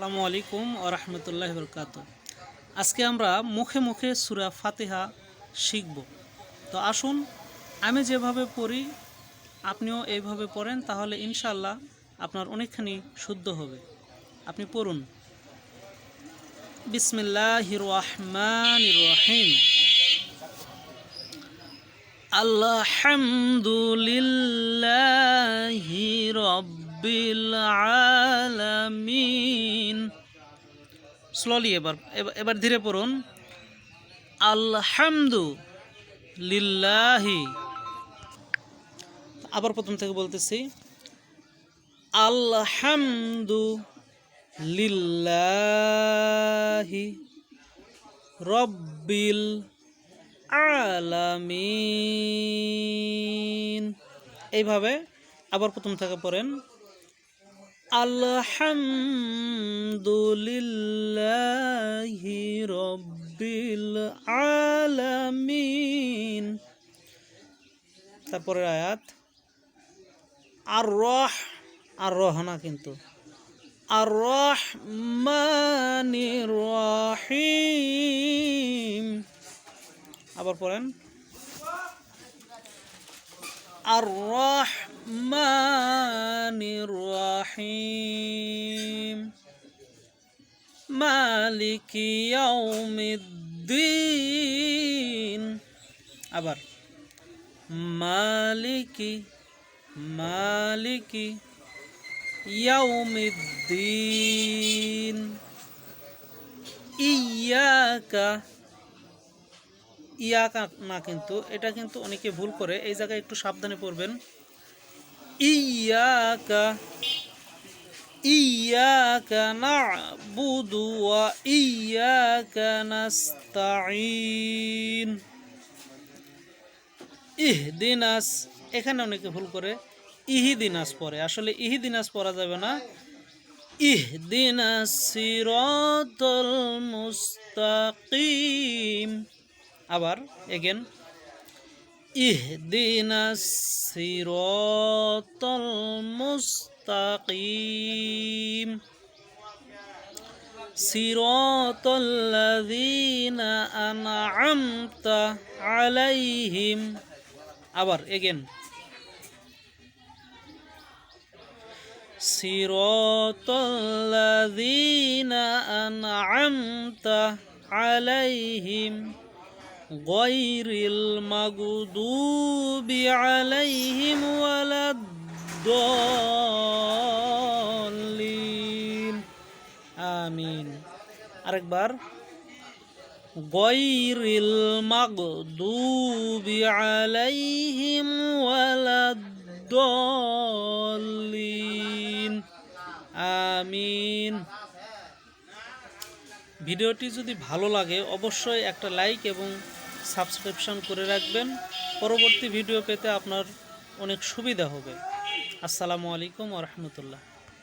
আসসালামু আলাইকুম ও রহমতুল্লাহ বরকাত আজকে আমরা মুখে মুখে সুরা ফাতেহা শিখব। তো আসুন, আমি যেভাবে পড়ি, আপনিও এইভাবে পড়েন, তাহলে ইনশাল্লাহ আপনার অনেকখানি শুদ্ধ হবে। আপনি পড়ুন। বিসমিল্লাহ রহমান রহিম। আলহামদুলিল্লাহি রব্বিল আলামিন। স্লোলি এবার, এবার- ধীরে পড়ুন। আলহামদু লিল্লাহি। আবার প্রথম থেকে বলতেছি, আলহামদু লিল্লাহি রব্বিল আলামিন। এইভাবে আবার প্রথম থেকে পড়েন। আলহামদুলিল্লাহি রব্বিল আলামিন। তারপরের আয়াত আর রহ আর রহ কিন্তু। আর রহমানির রহিম আবার পড়েন। আর রহমানির রহিম মালিক ইয়াউমিদ্দিন আবার মালিকি মালিকি ইয়াউমিদ্দিন ইয়াকা ইয়াকা না কিন্তু, এটা কিন্তু অনেকে ভুল করে, এই জায়গায় একটু সাবধানে পড়বেন। ইয়াকা নাবুদু ওয়া ইয়াকা নাস্তাঈন ইহদিনাস, এখানে অনেকে ভুল করে, ইহিদিনাস পড়ে। আসলে ইহিদিনাস পড়া যাবে না। ইহদিনাস সিরাতাল মুস্তাকিম। আবার এগেন ইহদিনাস সিরাতাল মুস্তাকিম صراط الذين أنعمت عليهم আবার এগেন صراط الذين أنعمت عليهم غير المغضوب عليهم ولا الضالين আমিন আরেকবার গয়রিল মাগদুবি আলাইহিম ওয়ালাদ্দাল্লিন আমিন ভিডিওটি যদি ভালো লাগে অবশ্যই একটা লাইক এবং সাবস্ক্রিপশন করে রাখবেন। পরবর্তী ভিডিও পেতে আপনার অনেক সুবিধা হবে। আসসালামু আলাইকুম রহমতুল্লাহ।